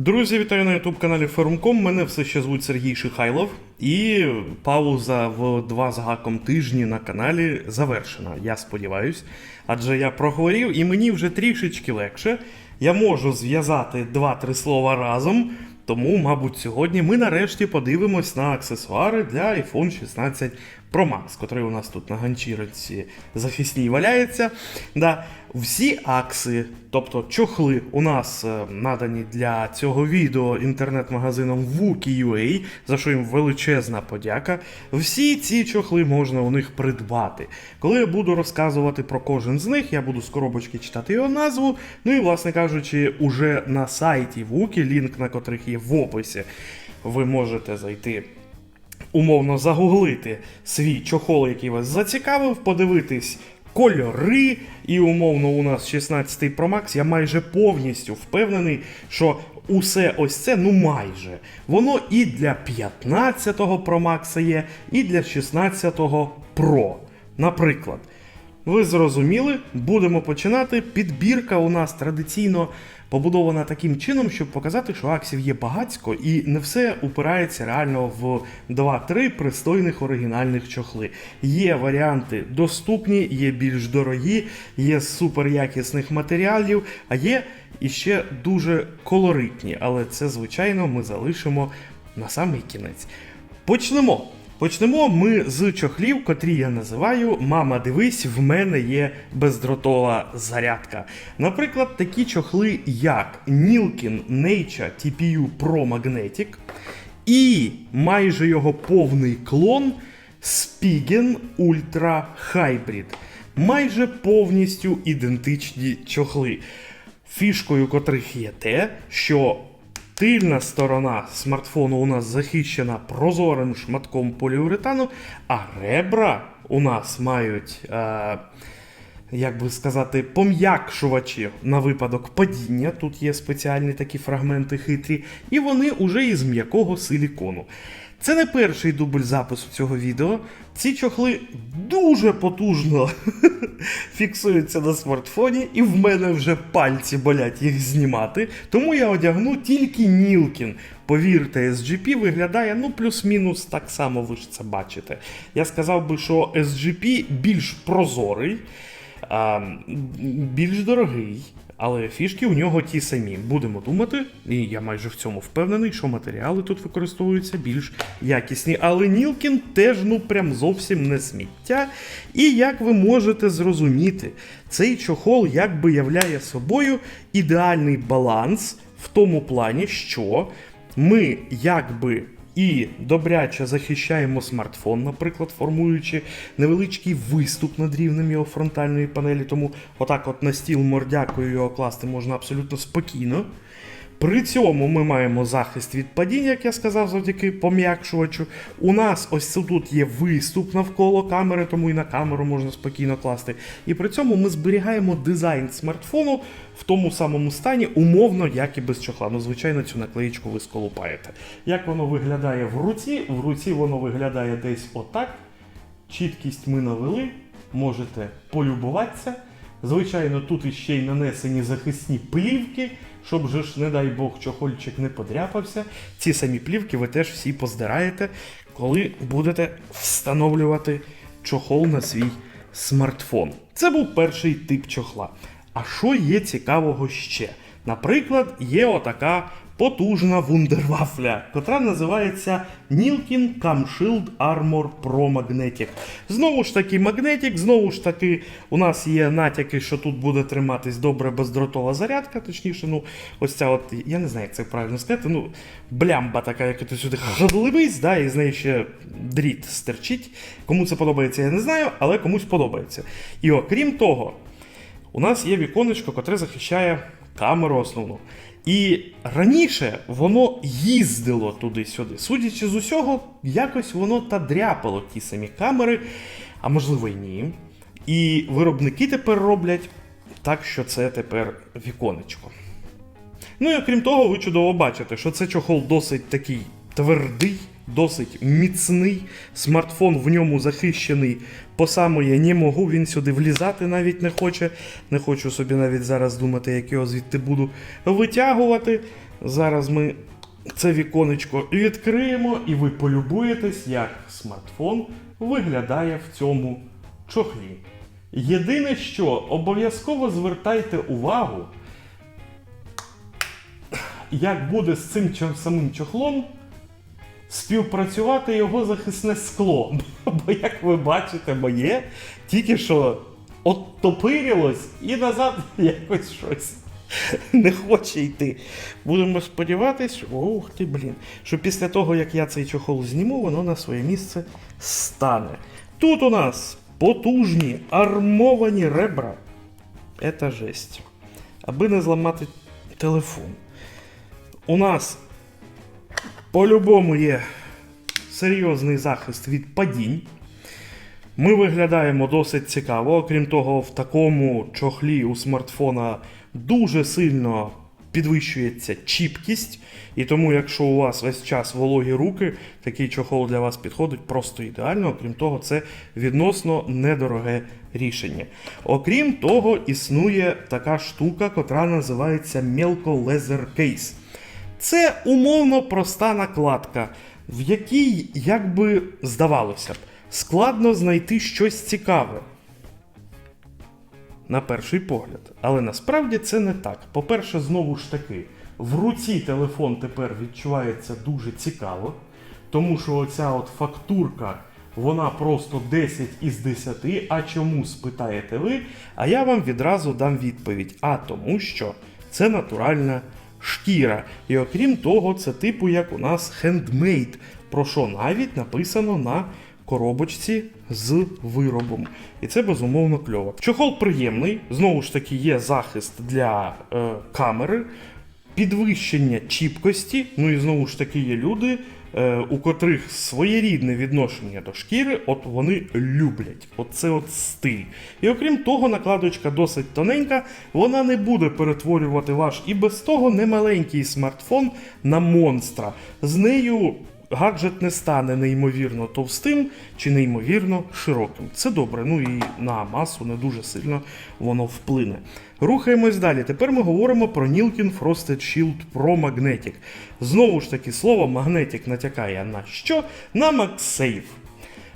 Друзі, вітаю на youtube каналі Форум.ком. Мене все ще звуть Сергій Шихайлов. І пауза в два з гаком тижні на каналі завершена. Я сподіваюсь. Адже я проговорив і мені вже трішечки легше. Я можу зв'язати два-три слова разом. Тому, мабуть, сьогодні ми нарешті подивимось на аксесуари для iPhone 16 Pro Max, котрий у нас тут на ганчірці захисній валяється. Да. Всі акси, тобто чохли, у нас е, надані для цього відео інтернет-магазином Wookie.ua, за що їм величезна подяка. Всі ці чохли можна у них придбати. Коли я буду розказувати про кожен з них, я буду з коробочки читати його назву. Ну і, власне кажучи, уже на сайті Wookie, лінк на котрих є в описі, ви можете зайти умовно загуглити свій чохол, який вас зацікавив, подивитись кольори. І умовно у нас 16 Pro Max, я майже повністю впевнений, що усе ось це, ну майже, воно і для 15 Pro Max є, і для 16 Pro. Наприклад. Ви зрозуміли, будемо починати. Підбірка у нас традиційно побудована таким чином, щоб показати, що аксів є багацько, і не все упирається реально в 2-3 пристойних оригінальних чохли. Є варіанти доступні, є більш дорогі, є з суперякісних матеріалів, а є іще дуже колоритні. Але це, звичайно, ми залишимо на самий кінець. Почнемо. Почнемо ми з чохлів, котрі я називаю Мама, дивись, в мене є бездротова зарядка. Наприклад, такі чохли, як Nilkin Nature TPU Pro Magnetic і майже його повний клон Spigen Ultra Hybrid. Майже повністю ідентичні чохли. Фішкою котрих є те, що Тильна сторона смартфону у нас захищена прозорим шматком поліуретану, а ребра у нас мають, е, як би сказати, пом'якшувачі на випадок падіння. Тут є спеціальні такі фрагменти хитрі, і вони уже із м'якого силікону. Це не перший дубль запису цього відео. Ці чохли дуже потужно фіксуються на смартфоні, і в мене вже пальці болять їх знімати. Тому я одягну тільки Нілкін. Повірте, SGP виглядає ну плюс-мінус так само, ви ж це бачите. Я сказав би, що SGP більш прозорий, а, більш дорогий. Але фішки у нього ті самі. Будемо думати, і я майже в цьому впевнений, що матеріали тут використовуються більш якісні. Але Нілкін теж ну прям зовсім не сміття. І як ви можете зрозуміти, цей чохол якби являє собою ідеальний баланс в тому плані, що ми якби і добряче захищаємо смартфон, наприклад, формуючи невеличкий виступ над рівнем його фронтальної панелі. Тому отак, от на стіл мордякою його класти можна абсолютно спокійно. При цьому ми маємо захист від падіння, як я сказав, завдяки пом'якшувачу. У нас ось тут є виступ навколо камери, тому і на камеру можна спокійно класти. І при цьому ми зберігаємо дизайн смартфону в тому самому стані, умовно, як і без чохла. Ну, звичайно, цю наклеїчку ви сколупаєте. Як воно виглядає в руці? В руці воно виглядає десь отак. Чіткість ми навели, можете полюбуватися. Звичайно, тут іще й нанесені захисні плівки, щоб же ж, не дай Бог, чохольчик не подряпався. Ці самі плівки ви теж всі поздираєте, коли будете встановлювати чохол на свій смартфон. Це був перший тип чохла. А що є цікавого ще? Наприклад, є отака потужна вундервафля, котра називається Nilkin CamShield Armor Pro Magnetic. Знову ж таки, магнетик, знову ж таки, у нас є натяки, що тут буде триматись добре бездротова зарядка, точніше, ну, ось ця от, я не знаю, як це правильно сказати, ну, блямба така, як ти сюди гадливись, да, і з неї ще дріт стерчить. Кому це подобається, я не знаю, але комусь подобається. І окрім того, у нас є віконечко, котре захищає камеру основну. І раніше воно їздило туди-сюди. Судячи з усього, якось воно та дряпало ті самі камери, а можливо й ні. І виробники тепер роблять так, що це тепер віконечко. Ну і окрім того, ви чудово бачите, що це чохол досить такий твердий, досить міцний. Смартфон в ньому захищений по самої не можу, він сюди влізати навіть не хоче. Не хочу собі навіть зараз думати, як його звідти буду витягувати. Зараз ми це віконечко відкриємо, і ви полюбуєтесь, як смартфон виглядає в цьому чохлі. Єдине, що обов'язково звертайте увагу, як буде з цим самим чохлом співпрацювати його захисне скло. Бо, як ви бачите, моє тільки що оттопирилось і назад якось щось не хоче йти. Будемо сподіватись, що- ух ти, блін, що після того, як я цей чохол зніму, воно на своє місце стане. Тут у нас потужні армовані ребра. Це жесть. Аби не зламати телефон. У нас по-любому є серйозний захист від падінь. Ми виглядаємо досить цікаво. Окрім того, в такому чохлі у смартфона дуже сильно підвищується чіпкість. І тому, якщо у вас весь час вологі руки, такий чохол для вас підходить просто ідеально. Окрім того, це відносно недороге рішення. Окрім того, існує така штука, котра називається Leather Case. Це умовно проста накладка, в якій, як би здавалося б, складно знайти щось цікаве. На перший погляд. Але насправді це не так. По-перше, знову ж таки, в руці телефон тепер відчувається дуже цікаво, тому що оця от фактурка, вона просто 10 із 10. А чому спитаєте ви? А я вам відразу дам відповідь. А тому що це натуральна шкіра. І окрім того, це типу як у нас хендмейд, про що навіть написано на коробочці з виробом. І це безумовно кльово. Чохол приємний, знову ж таки, є захист для е, камери, підвищення чіпкості. Ну і знову ж таки є люди, у котрих своєрідне відношення до шкіри, от вони люблять. Оце от стиль. І окрім того, накладочка досить тоненька, вона не буде перетворювати ваш і без того немаленький смартфон на монстра. З нею гаджет не стане неймовірно товстим чи неймовірно широким. Це добре, ну і на масу не дуже сильно воно вплине. Рухаємось далі. Тепер ми говоримо про Nilkin Frosted Shield Pro Magnetic. Знову ж таки, слово Magnetic натякає на що? На MagSafe.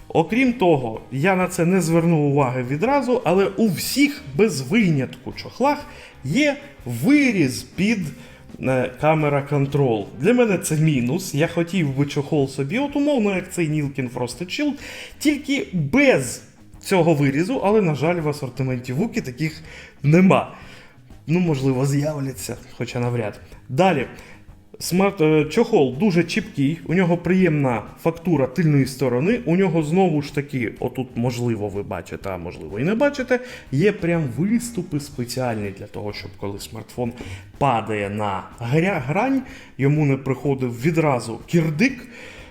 Окрім того, я на це не звернув уваги відразу, але у всіх без винятку чохлах є виріз під камера контрол. Для мене це мінус. Я хотів би чохол собі, от умовно, як цей Нілкін Frosted Shield, тільки без цього вирізу, але, на жаль, в асортименті Вуки таких нема. Ну, можливо, з'являться, хоча навряд. Далі. Смарт е, дуже чіпкий, у нього приємна фактура тильної сторони. У нього знову ж таки, отут, можливо, ви бачите, а можливо і не бачите, є прям виступи спеціальні для того, щоб коли смартфон падає на грань, йому не приходив відразу кірдик.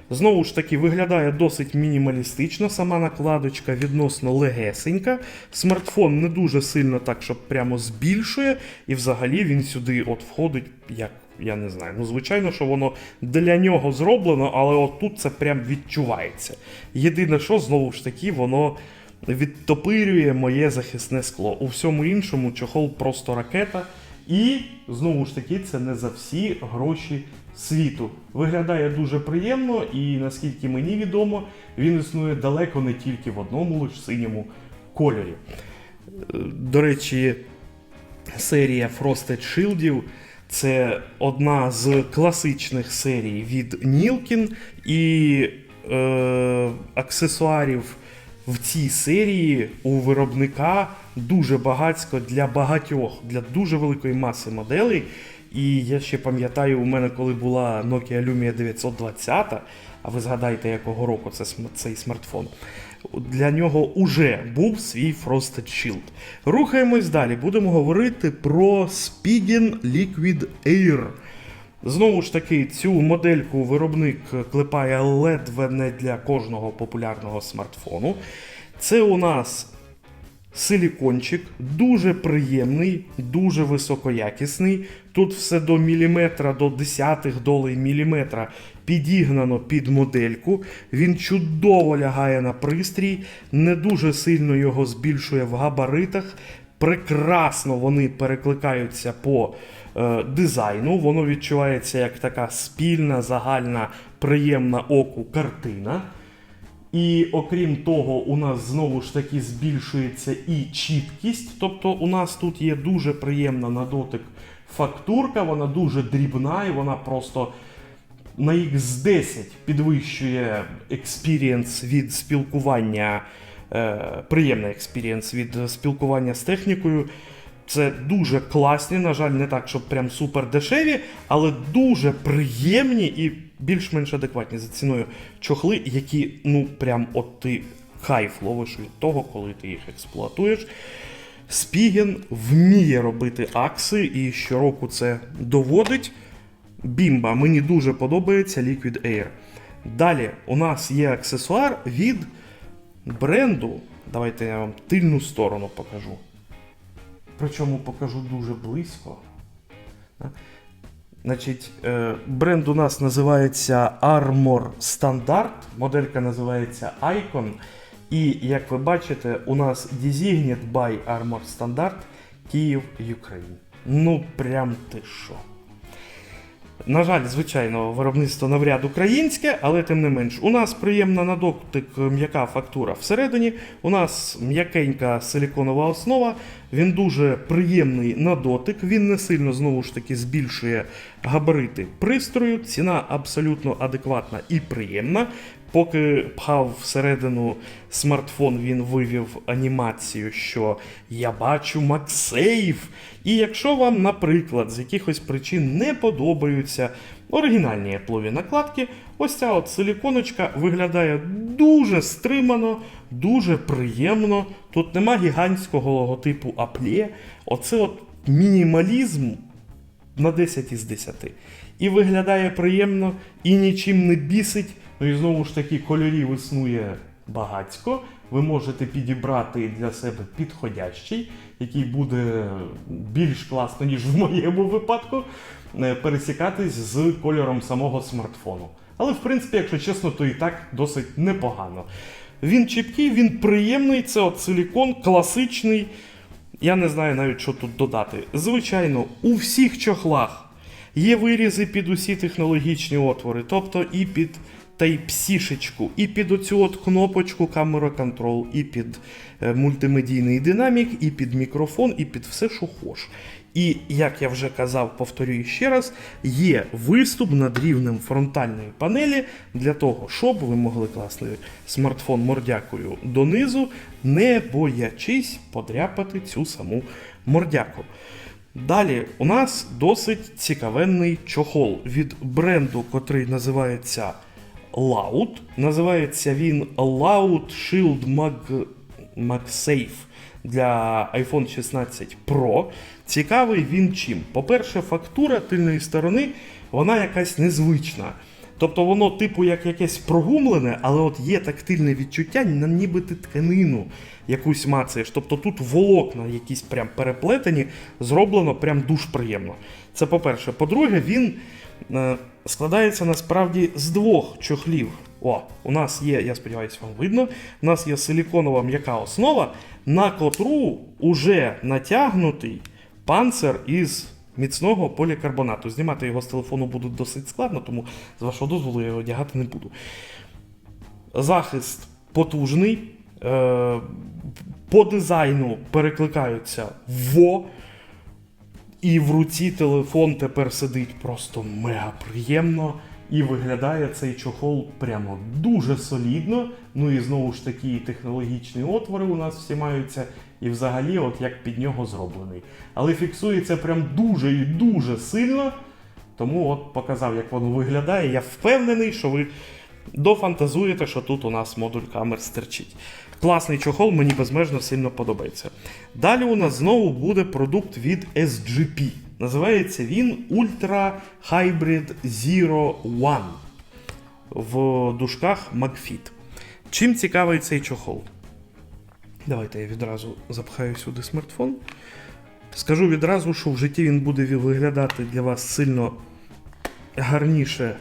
Знову ж таки, виглядає досить мінімалістично. Сама накладочка відносно легесенька. Смартфон не дуже сильно так, щоб прямо збільшує, і взагалі він сюди от входить як. Я не знаю. Ну, звичайно, що воно для нього зроблено, але от тут це прям відчувається. Єдине, що знову ж таки, воно відтопирює моє захисне скло. У всьому іншому чохол просто ракета. І знову ж таки, це не за всі гроші світу. Виглядає дуже приємно, і наскільки мені відомо, він існує далеко не тільки в одному лише синьому кольорі. Е, До речі, серія Frosted Shieldів це одна з класичних серій від Nilkin, і е, аксесуарів в цій серії у виробника дуже багатько для багатьох, для дуже великої маси моделей. І я ще пам'ятаю, у мене коли була Nokia Lumia 920, а ви згадайте, якого року це цей смартфон. Для нього уже був свій Frosted Shield. Рухаємось далі. Будемо говорити про Spigen Liquid Air. Знову ж таки, цю модельку виробник клепає ледве не для кожного популярного смартфону. Це у нас силікончик, дуже приємний, дуже високоякісний. Тут все до міліметра, до десятих долей міліметра підігнано під модельку. Він чудово лягає на пристрій, не дуже сильно його збільшує в габаритах. Прекрасно вони перекликаються по е, дизайну. Воно відчувається як така спільна, загальна, приємна оку картина. І окрім того, у нас знову ж таки збільшується і чіткість. Тобто у нас тут є дуже приємна на дотик фактурка, вона дуже дрібна і вона просто на X10 підвищує експірієнс від спілкування, е, приємний експірієнс від спілкування з технікою. Це дуже класні, на жаль, не так, щоб прям супер дешеві, але дуже приємні і більш-менш адекватні за ціною чохли, які, ну, прям от ти кайф ловиш від того, коли ти їх експлуатуєш. Спіген вміє робити акси і щороку це доводить. Бімба, мені дуже подобається Liquid Air. Далі у нас є аксесуар від бренду. Давайте я вам тильну сторону покажу. Причому покажу дуже близько. Значить, е, бренд у нас називається Armor Standard, моделька називається Icon. І як ви бачите, у нас Designed by Armor Standard Київ, Україна. Ну, прям ти що. На жаль, звичайно, виробництво навряд українське, але тим не менш, у нас приємна на дотик м'яка фактура всередині. У нас м'якенька силіконова основа. Він дуже приємний на дотик. Він не сильно знову ж таки збільшує габарити пристрою. Ціна абсолютно адекватна і приємна. Поки пхав всередину смартфон, він вивів анімацію, що я бачу MagSafe. І якщо вам, наприклад, з якихось причин не подобаються оригінальні Apple накладки, ось ця от силіконочка виглядає дуже стримано, дуже приємно. Тут нема гігантського логотипу Apple. Оце от мінімалізм на 10 із 10. І виглядає приємно, і нічим не бісить. Ну і знову ж таки, кольорів існує багатько. Ви можете підібрати для себе підходящий, який буде більш класно, ніж в моєму випадку, е, пересікатись з кольором самого смартфону. Але в принципі, якщо чесно, то і так досить непогано. Він чіпкий, він приємний, це от силікон, класичний. Я не знаю навіть, що тут додати. Звичайно, у всіх чохлах є вирізи під усі технологічні отвори, тобто і під Type-C-шечку, і під оцю от кнопочку Camera Control, і під е, мультимедійний динамік, і під мікрофон, і під все, що хош. І як я вже казав, повторюю ще раз, є виступ над рівнем фронтальної панелі для того, щоб ви могли класти смартфон мордякою донизу, не боячись подряпати цю саму мордяку. Далі у нас досить цікавенний чохол від бренду, котрий називається Loud. Називається він Loud Shield Mag... MagSafe для iPhone 16 Pro. Цікавий він чим? По-перше, фактура тильної сторони вона якась незвична. Тобто воно, типу, як якесь прогумлене, але от є тактильне відчуття, на ніби ти тканину якусь мацаєш. Тобто тут волокна якісь прям переплетені, зроблено прям дуже приємно. Це по-перше. По-друге, він складається насправді з двох чохлів. О, у нас є, я сподіваюся, вам видно. У нас є силіконова м'яка основа, на котру уже натягнутий панцир із міцного полікарбонату. Знімати його з телефону буде досить складно, тому з вашого дозволу я його одягати не буду. Захист потужний. Е, по дизайну перекликаються во. І в руці телефон тепер сидить просто мега приємно. І виглядає цей чохол прямо дуже солідно. Ну і знову ж таки, технологічні отвори у нас всі маються. І взагалі, от як під нього зроблений. Але фіксується прям дуже і дуже сильно. Тому от показав, як воно виглядає. Я впевнений, що ви дофантазуєте, що тут у нас модуль камер стерчить. Класний чохол, мені безмежно сильно подобається. Далі у нас знову буде продукт від SGP. Називається він Ultra Hybrid Zero One в дужках MagFit. Чим цікавий цей чохол? Давайте я відразу запхаю сюди смартфон. Скажу відразу, що в житті він буде виглядати для вас сильно гарніше,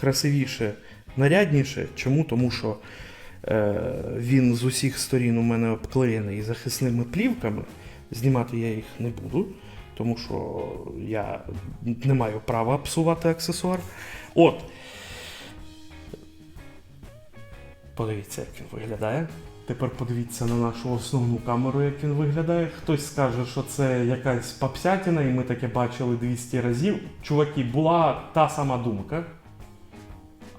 красивіше, нарядніше. Чому? Тому що він з усіх сторін у мене обклеєний захисними плівками. Знімати я їх не буду, тому що я не маю права псувати аксесуар. От. Подивіться, як він виглядає. Тепер подивіться на нашу основну камеру, як він виглядає. Хтось скаже, що це якась папсятіна, і ми таке бачили 200 разів. Чуваки, була та сама думка.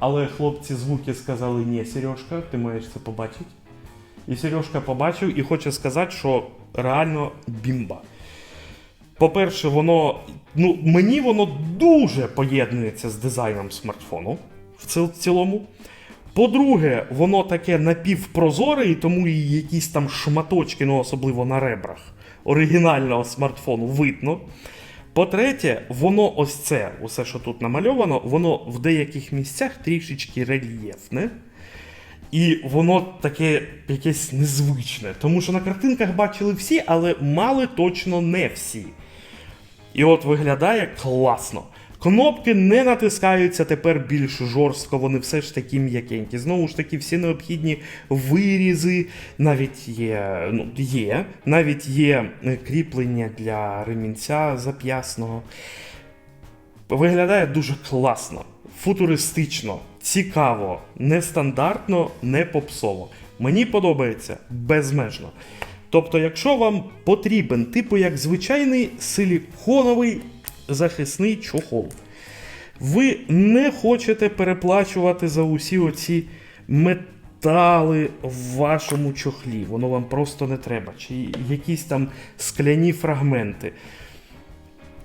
Але хлопці звуки сказали: ні, Сережка, ти маєш це побачити. І Сережка побачив і хоче сказати, що реально бімба. По-перше, воно. Ну, мені воно дуже поєднується з дизайном смартфону в цілому. По-друге, воно таке напівпрозоре, і тому і якісь там шматочки, ну особливо на ребрах оригінального смартфону видно. По-третє, воно ось це, усе, що тут намальовано, воно в деяких місцях трішечки рельєфне. І воно таке якесь незвичне. Тому що на картинках бачили всі, але мали точно не всі. І от виглядає класно. Кнопки не натискаються тепер більш жорстко, вони все ж такі м'якенькі. Знову ж таки, всі необхідні вирізи, навіть є, ну, є, навіть є е, кріплення для ремінця зап'ясного. Виглядає дуже класно, футуристично, цікаво, нестандартно, не попсово. Мені подобається безмежно. Тобто, якщо вам потрібен, типу як звичайний силіконовий захисний чохол, ви не хочете переплачувати за усі оці метали в вашому чохлі, воно вам просто не треба, чи якісь там скляні фрагменти.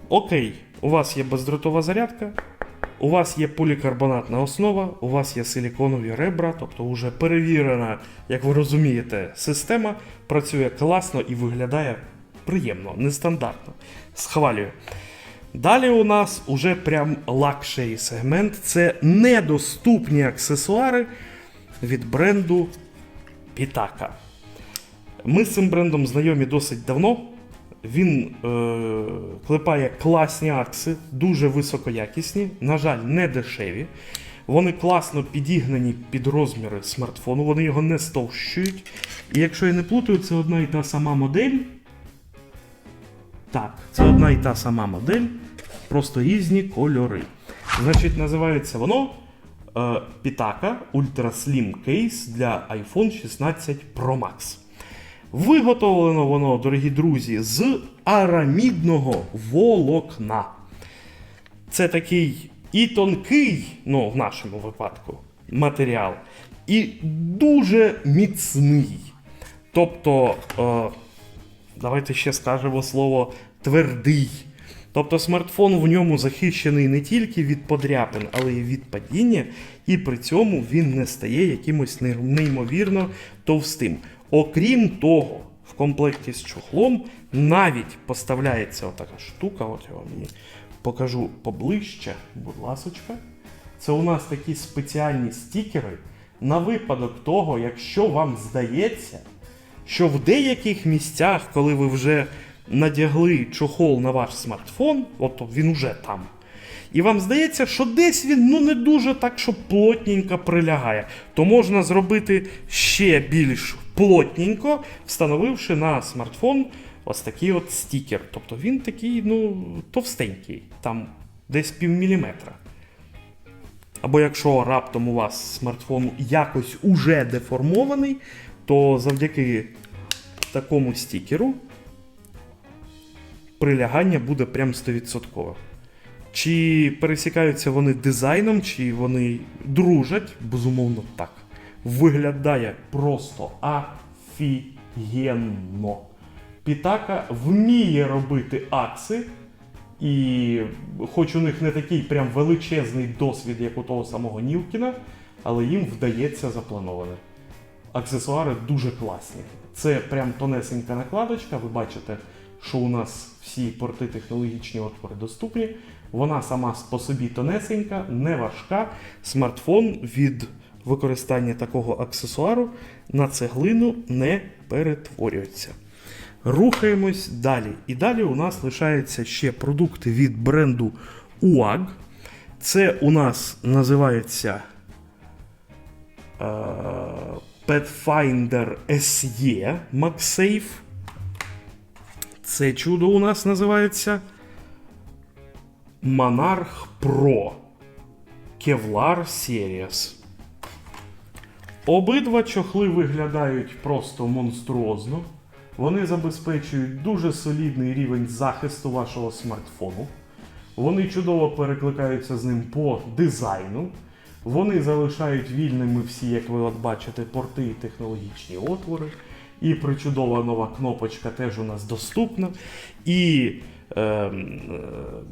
Окей, у вас є бездротова зарядка, у вас є полікарбонатна основа, у вас є силіконові ребра, тобто вже перевірена, як ви розумієте, система працює класно і виглядає приємно, нестандартно. Схвалюю. Далі у нас уже прям лакшері сегмент. Це недоступні аксесуари від бренду Pitaka. Ми з цим брендом знайомі досить давно. Він е, клепає класні акси, дуже високоякісні, на жаль, не дешеві. Вони класно підігнані під розміри смартфону, вони його не стовщують. І якщо я не плутаю, це одна і та сама модель. Так, це одна і та сама модель, просто різні кольори. Значить, називається воно е, Pitaka Ultra Slim Case для iPhone 16 Pro Max. Виготовлено воно, дорогі друзі, з арамідного волокна. Це такий і тонкий, ну, в нашому випадку, матеріал, і дуже міцний. Тобто, е, давайте ще скажемо слово твердий. Тобто смартфон в ньому захищений не тільки від подряпин, але й від падіння, і при цьому він не стає якимось неймовірно товстим. Окрім того, в комплекті з чохлом навіть поставляється отака штука, от я вам її покажу поближче, будь ласочка. Це у нас такі спеціальні стікери на випадок того, якщо вам здається, що в деяких місцях, коли ви вже надягли чохол на ваш смартфон, от він уже там. І вам здається, що десь він ну не дуже так, що плотненько прилягає, то можна зробити ще більш плотненько, встановивши на смартфон ось такий от стікер. Тобто він такий, ну, товстенький, там десь півміліметра. Або якщо раптом у вас смартфон якось уже деформований, то завдяки такому стікеру прилягання буде прям 100%. Чи пересікаються вони дизайном, чи вони дружать? Безумовно, так. Виглядає просто офігенно. Пітака вміє робити акси, і хоч у них не такий прям величезний досвід, як у того самого Нілкіна, але їм вдається заплановане. Аксесуари дуже класні. Це прям тонесенька накладочка. Ви бачите, що у нас всі порти технологічні отвори доступні. Вона сама по собі тонесенька, не важка. Смартфон від використання такого аксесуару на цеглину не перетворюється. Рухаємось далі. І далі у нас лишаються ще продукти від бренду UAG. Це у нас називається е, Pathfinder SE MagSafe. Це чудо у нас називається Monarch Pro Kevlar Series. Обидва чохли виглядають просто монструозно. Вони забезпечують дуже солідний рівень захисту вашого смартфону. Вони чудово перекликаються з ним по дизайну. Вони залишають вільними всі, як ви от бачите, порти і технологічні отвори. І причудова нова кнопочка теж у нас доступна. І е, е,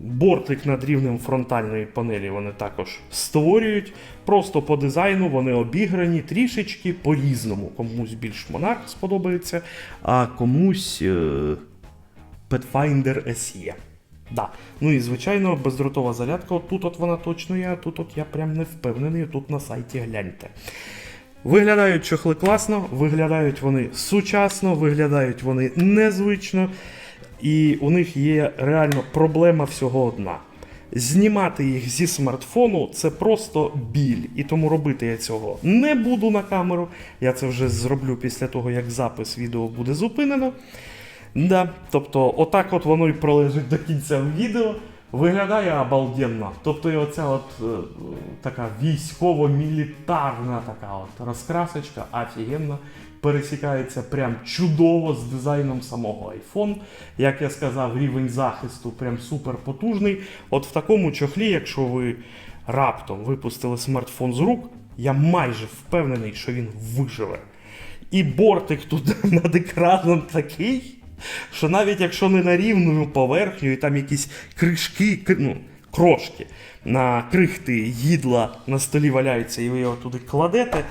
бортик над рівнем фронтальної панелі вони також створюють. Просто по дизайну вони обіграні трішечки по-різному. Комусь більш Monarch сподобається, а комусь е, Pathfinder SE. Да. Ну і звичайно, бездротова зарядка. От тут от вона точно є, тут от я прям не впевнений. Тут на сайті гляньте. Виглядають чохли класно, виглядають вони сучасно, виглядають вони незвично. І у них є реально проблема всього одна. Знімати їх зі смартфону це просто біль. І тому робити я цього не буду на камеру. Я це вже зроблю після того, як запис відео буде зупинено. Да, тобто, отак от воно і пролежить до кінця відео. Виглядає обалденно. Тобто, і оця от е, така військово-мілітарна така от розкрасочка, офігенна, пересікається прям чудово з дизайном самого iPhone. Як я сказав, рівень захисту прям супер потужний. От в такому чохлі, якщо ви раптом випустили смартфон з рук, я майже впевнений, що він виживе. І бортик тут над екраном такий, що навіть якщо не на рівну поверхню, і там якісь кришки, ну, крошки на крихти їдла на столі валяються, і ви його туди кладете.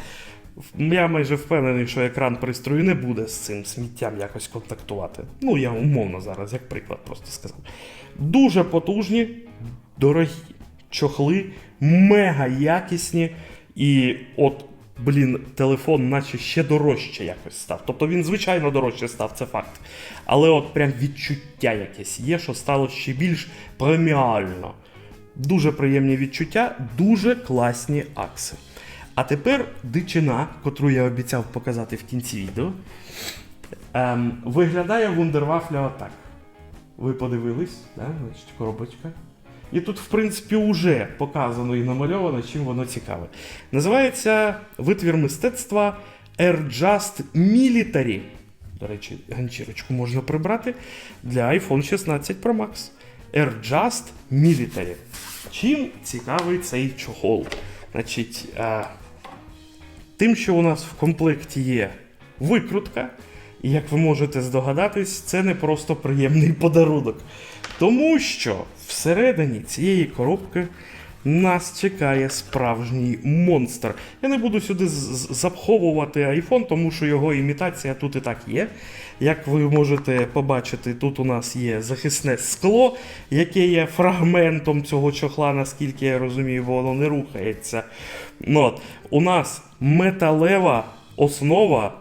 Я майже впевнений, що екран пристрою не буде з цим сміттям якось контактувати. Ну, я умовно зараз, як приклад, просто сказав. Дуже потужні, дорогі чохли, мега якісні. І от, блін, телефон, наче ще дорожче якось став. Тобто він, звичайно, дорожче став, це факт. Але от прям відчуття якесь є, що стало ще більш преміально. Дуже приємні відчуття, дуже класні акси. А тепер дичина, котру я обіцяв показати в кінці відео. Ем, виглядає вундервафля отак. Ви подивились, да? Значить, коробочка. І тут, в принципі, вже показано і намальовано, чим воно цікаве. Називається витвір мистецтва Air Just Military. До речі, ганчірочку можна прибрати для iPhone 16 Pro Max. Air Just Military. Чим цікавий цей чохол? Значить, а, тим, що у нас в комплекті є викрутка, і як ви можете здогадатись, це не просто приємний подарунок. Тому що всередині цієї коробки нас чекає справжній монстр. Я не буду сюди запховувати iPhone, тому що його імітація тут і так є. Як ви можете побачити, тут у нас є захисне скло, яке є фрагментом цього чохла, наскільки я розумію, воно не рухається. Ну, от. У нас металева основа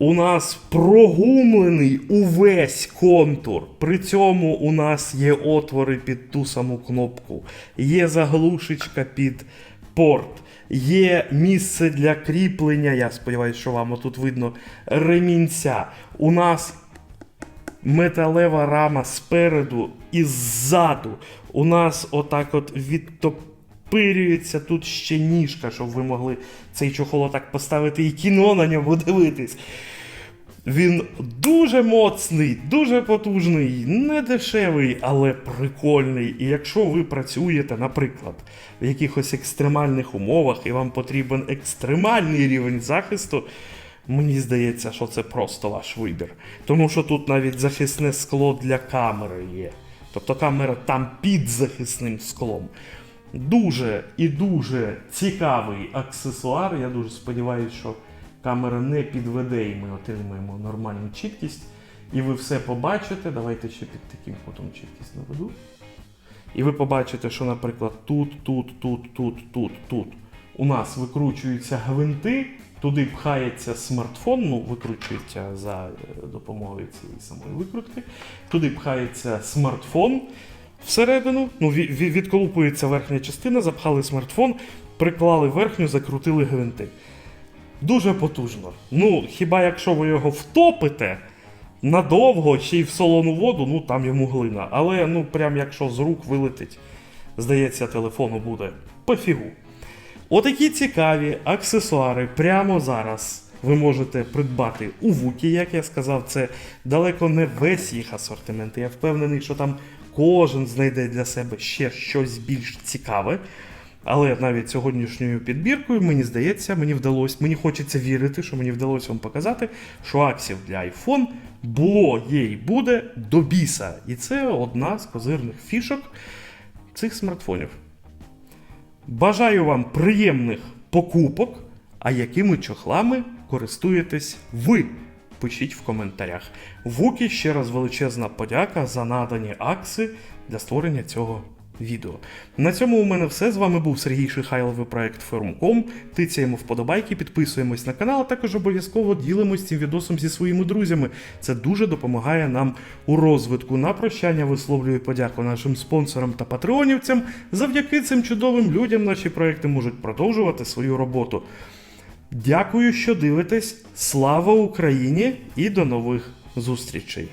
у нас прогумлений увесь контур. При цьому у нас є отвори під ту саму кнопку, є заглушечка під порт, є місце для кріплення. Я сподіваюся, що вам тут видно ремінця. У нас металева рама спереду і ззаду. У нас отак от відтопирюється тут ще ніжка, щоб ви могли цей чохол отак поставити і кіно на ньому дивитись. Він дуже моцний, дуже потужний, не дешевий, але прикольний. І якщо ви працюєте, наприклад, в якихось екстремальних умовах і вам потрібен екстремальний рівень захисту, мені здається, що це просто ваш вибір. Тому що тут навіть захисне скло для камери є. Тобто камера там під захисним склом. Дуже і дуже цікавий аксесуар. Я дуже сподіваюся, що камера не підведе і ми отримаємо нормальну чіткість. І ви все побачите. Давайте ще під таким кутом чіткість наведу. І ви побачите, що, наприклад, тут, тут, тут, тут, тут, тут у нас викручуються гвинти, туди пхається смартфон, ну, викручується за е, допомогою цієї самої викрутки. Туди пхається смартфон всередину, ну, ві- ві- відколупується верхня частина, запхали смартфон, приклали верхню, закрутили гвинти. дуже потужно. Ну, хіба якщо ви його втопите надовго чи й в солону воду, ну там йому глина. Але ну прям якщо з рук вилетить, здається, телефону буде пофігу. Отакі цікаві аксесуари прямо зараз ви можете придбати у Вукі, як я сказав, це далеко не весь їх асортимент. Я впевнений, що там кожен знайде для себе ще щось більш цікаве. Але навіть сьогоднішньою підбіркою, мені здається, мені вдалося, мені хочеться вірити, що мені вдалося вам показати, що аксів для iPhone було, є і буде до біса. І це одна з козирних фішок цих смартфонів. Бажаю вам приємних покупок, а якими чохлами користуєтесь ви? Пишіть в коментарях. Вукі ще раз величезна подяка за надані акси для створення цього відео. На цьому у мене все. З вами був Сергій Шихайлов і проект Фермком. Тицяємо вподобайки, підписуємось на канал, а також обов'язково ділимось цим відосом зі своїми друзями. Це дуже допомагає нам у розвитку. На прощання висловлюю подяку нашим спонсорам та патреонівцям. Завдяки цим чудовим людям наші проекти можуть продовжувати свою роботу. Дякую, що дивитесь. Слава Україні і до нових зустрічей!